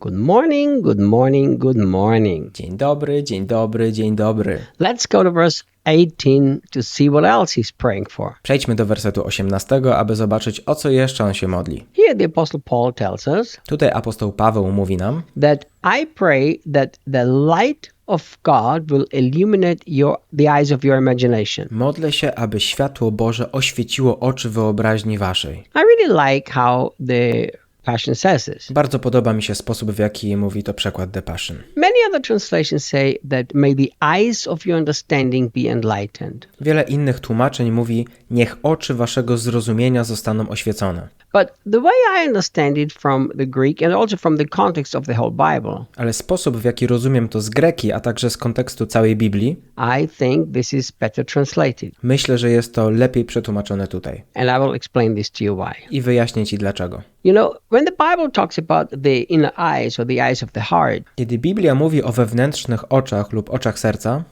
Good morning, good morning, good morning. Dzień dobry, dzień dobry, dzień dobry. Let's go to verse 18 to see what else he's praying for. Przejdźmy do wersetu 18, aby zobaczyć, o co jeszcze on się modli. Here, the Apostle Paul tells us Tutaj apostoł Paweł mówi nam, that I pray that the light of God will illuminate your, the eyes of your imagination. modlę się, aby światło Boże oświeciło oczy wyobraźni waszej. I really like how the Passion says. Bardzo podoba mi się sposób, w jaki mówi to przekład The Passion. Many other translations say that may the eyes of your understanding be enlightened. Wiele innych tłumaczeń mówi, niech oczy waszego zrozumienia zostaną oświecone. Bible, Ale sposób, w jaki rozumiem to z greki, a także z kontekstu całej Biblii, I think this is better translated. myślę, że jest to lepiej przetłumaczone tutaj. And I will explain this to you why. I wyjaśnię ci dlaczego. You know, when the Bible talks about the inner eyes or the eyes of the heart, Kiedy Biblia mówi o wewnętrznych oczach lub oczach serca,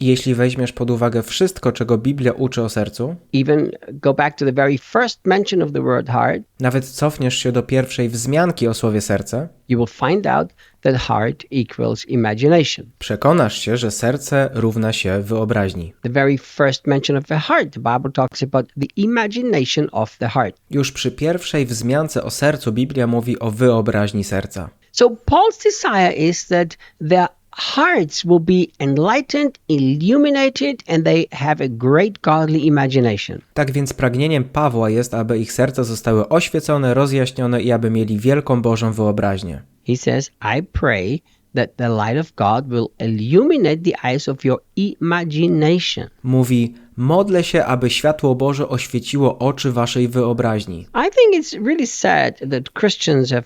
jeśli weźmiesz pod uwagę wszystko, czego Biblia uczy o sercu, even go back to the very first mention of the word heart, nawet cofniesz się do pierwszej wzmianki o słowie serce, you will find out that heart equals imagination. przekonasz się, że serce równa się wyobraźni. The very first mention of the heart, the Bible talks about the imagination of the heart. Już przy pierwszej wzmiance o sercu Biblia mówi o wyobraźni serca. So Paul's desire is that their hearts will be enlightened, illuminated, and they have a great godly imagination. Tak więc pragnieniem Pawła jest, aby ich serca zostały oświecone, rozjaśnione i aby mieli wielką Bożą wyobraźnię. He says, I pray that the light of God will illuminate the eyes of your imagination. Mówi: Modlę się, aby światło Boże oświeciło oczy waszej wyobraźni. I think it's really sad that Christians have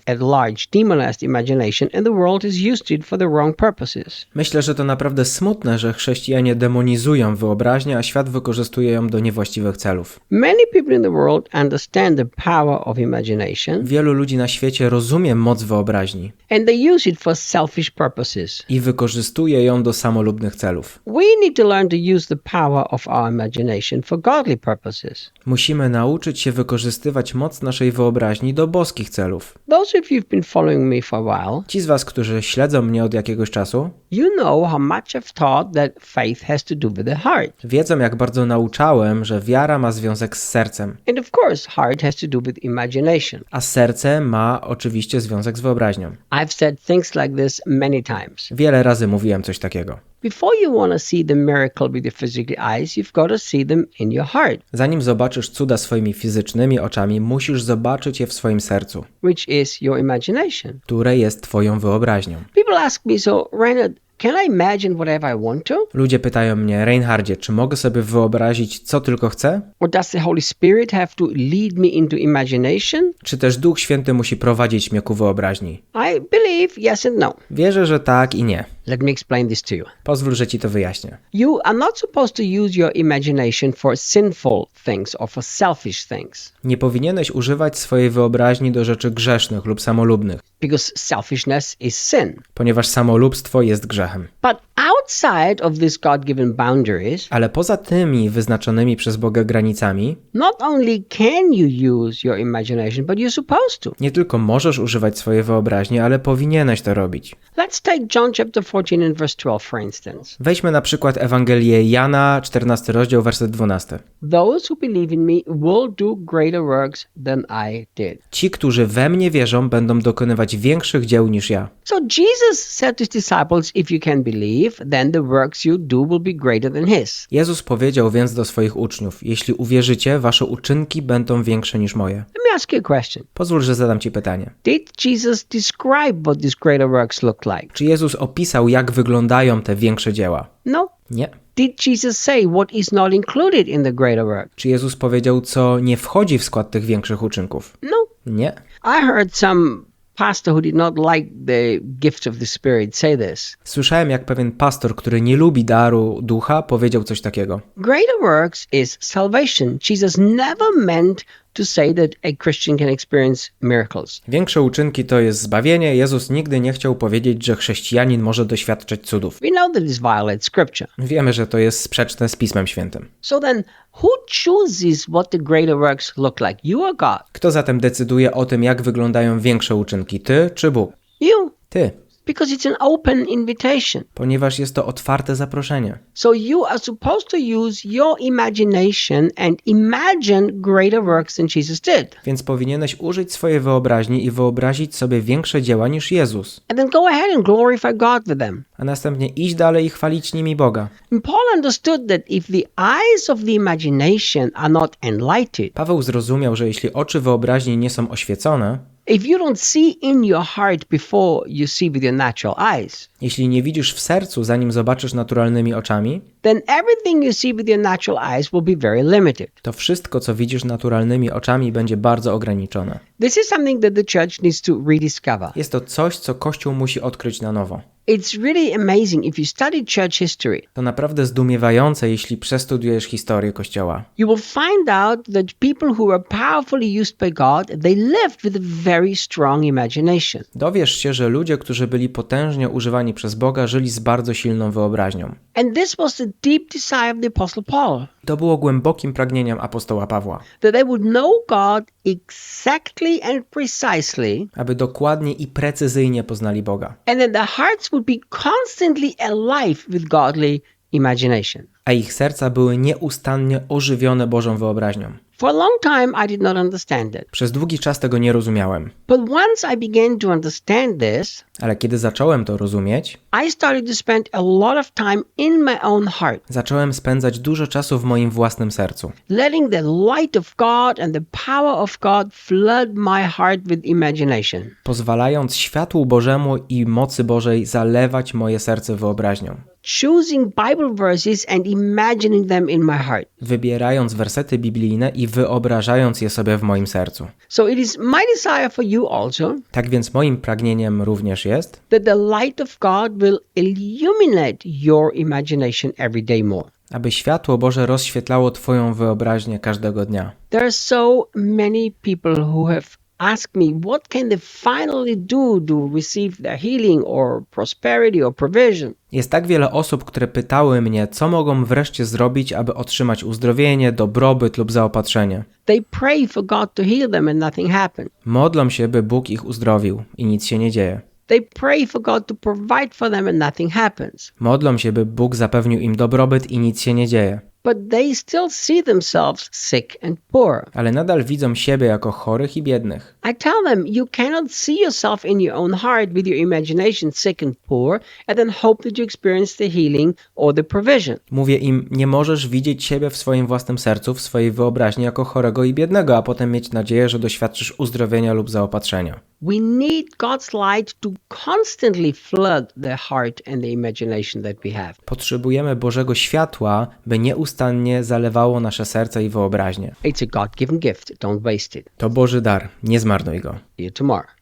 demonized imagination and the world is used it for the wrong purposes. Myślę, że to naprawdę smutne, że chrześcijanie demonizują wyobraźnię, a świat wykorzystuje ją do niewłaściwych celów. Many people in the world understand the power of imagination Wielu ludzi na świecie rozumie moc wyobraźni and they use it for selfish purposes. i wykorzystuje ją do samolubnych celów. We need to learn to use the power of our imagination for godly purposes. Musimy nauczyć się wykorzystywać moc naszej wyobraźni do boskich celów. Those of you who've been following me for a while, Ci z Was, którzy śledzą mnie od jakiegoś czasu, you know how much I've taught that faith has to do with the heart. wiedzą, jak bardzo nauczałem, że wiara ma związek z sercem, And of course, heart has to do with imagination. a serce ma oczywiście związek z wyobraźnią. I've said things like this many times. Wiele razy mówiłem coś takiego. Before you want to see the miracle with your physical eyes, you've got to see them in your heart, Zanim zobaczysz cuda swoimi fizycznymi oczami, musisz zobaczyć je w swoim sercu, which is your imagination. które jest Twoją wyobraźnią. People ask me, so Reinhard, can I imagine whatever I want to? Ludzie pytają mnie, Reinhardzie, czy mogę sobie wyobrazić, co tylko chcę? Or does the Holy Spirit have to lead me into imagination? Czy też Duch Święty musi prowadzić mnie ku wyobraźni? I believe yes and no. Wierzę, że tak i nie. Let me explain this to you. Pozwól, że Ci to wyjaśnię. You are not supposed to use your imagination for sinful things or for selfish things Nie powinieneś używać swojej wyobraźni do rzeczy grzesznych lub samolubnych, because selfishness is sin. ponieważ samolubstwo jest grzechem. But outside of these God given boundaries, Ale poza tymi wyznaczonymi przez Boga granicami, not only can you use your imagination, but you're supposed to. nie tylko możesz używać swojej wyobraźni, ale powinieneś to robić. Let's take John chapter 14 and verse 12, for instance. Weźmy na przykład Ewangelię Jana, 14 rozdział, werset 12. Those who believe in me will do greater works than I did. Ci, którzy we mnie wierzą, będą dokonywać większych dzieł niż ja. So Jesus said to his disciples, If you can believe, then the works you do will be greater than his. Jezus powiedział więc do swoich uczniów: Jeśli uwierzycie, wasze uczynki będą większe niż moje. Let me ask you a question. Pozwól, że zadam ci pytanie. Did Jesus describe what these greater works look like? Czy Jezus opisał, jak wyglądają te większe dzieła? No. Nie. Did Jesus say what is not included in the greater work? Czy Jezus powiedział, co nie wchodzi w skład tych większych uczynków? No. Nie. I heard some pastor who did not like the gifts of the Spirit say this. Słyszałem, jak pewien pastor, który nie lubi daru ducha, powiedział coś takiego. Greater works is salvation. Jesus never meant to say that a Christian can experience miracles. Większe uczynki to jest zbawienie. Jezus nigdy nie chciał powiedzieć, że chrześcijanin może doświadczać cudów. We know that this violates scripture. Wiemy, że to jest sprzeczne z Pismem Świętym. So then, who chooses what the greater works look like? You or God? Kto zatem decyduje o tym, jak wyglądają większe uczynki? Ty czy Bóg? You. Ty, Because it's an open invitation. ponieważ jest to otwarte zaproszenie. So you are supposed to use your imagination and imagine greater works than Jesus did. Więc powinieneś użyć swojej wyobraźni i wyobrazić sobie większe dzieła niż Jezus, And then go ahead and glorify God with them. a następnie iść dalej i chwalić nimi Boga. And Paul understood that if the eyes of the imagination are not enlightened, Paweł zrozumiał, że jeśli oczy wyobraźni nie są oświecone, if you don't see in your heart before you see with your natural eyes, jeśli nie widzisz w sercu, zanim zobaczysz naturalnymi oczami, then everything you see with your natural eyes will be very limited. to wszystko, co widzisz naturalnymi oczami, będzie bardzo ograniczone. This is something that the church needs to rediscover. Jest to coś, co Kościół musi odkryć na nowo. It's really amazing if you study church history. To naprawdę zdumiewające, jeśli przestudiujesz historię Kościoła. You will find out that people who were powerfully used by God, they lived with a very strong imagination. Dowiesz się, że ludzie, którzy byli potężnie używani przez Boga, żyli z bardzo silną wyobraźnią. And this was the deep desire of the apostle Paul, To było głębokim pragnieniem apostoła Pawła, that they would know God exactly and precisely, aby dokładnie i precyzyjnie poznali Boga, and that their hearts would be constantly alive with godly imagination. a ich serca były nieustannie ożywione Bożą wyobraźnią. For a long time, I did not understand it. Przez długi czas tego nie rozumiałem, But once I began to understand this, ale kiedy zacząłem to rozumieć, I started to spend a lot of time in my own heart, zacząłem spędzać dużo czasu w moim własnym sercu, letting the light of God and the power of God flood my heart with imagination. pozwalając światłu Bożemu i mocy Bożej zalewać moje serce wyobraźnią, Choosing Bible verses and imagining them in my heart. wybierając wersety biblijne i wyobrażając je sobie w moim sercu. So it is my desire for you also Tak więc moim pragnieniem również jest, that the light of God will illuminate your imagination every day more. aby światło Boże rozświetlało Twoją wyobraźnię każdego dnia. There are so many people who have asked me, what can they finally do to receive their healing or prosperity or provision? Jest tak wiele osób, które pytały mnie, co mogą wreszcie zrobić, aby otrzymać uzdrowienie, dobrobyt lub zaopatrzenie. They pray for God to heal them and nothing happens. Modlą się, by Bóg ich uzdrowił i nic się nie dzieje. They pray for God to provide for them and nothing happens. Modlą się, by Bóg zapewnił im dobrobyt i nic się nie dzieje. But they still see themselves sick and poor. Ale nadal widzą siebie jako chorych i biednych. I tell them you cannot see yourself in your own heart with your imagination sick and poor and then hope that you experience the healing or the provision. Mówię im, nie możesz widzieć siebie w swoim własnym sercu, w swojej wyobraźni jako chorego i biednego, a potem mieć nadzieję, że doświadczysz uzdrowienia lub zaopatrzenia. We need God's light to constantly flood the heart and the imagination that we have. Potrzebujemy Bożego światła, by nieustannie zalewało nasze serce i wyobraźnię. It's a God given gift. Don't waste it. To Boży dar, nie zmarnuj go.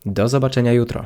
Do zobaczenia jutro.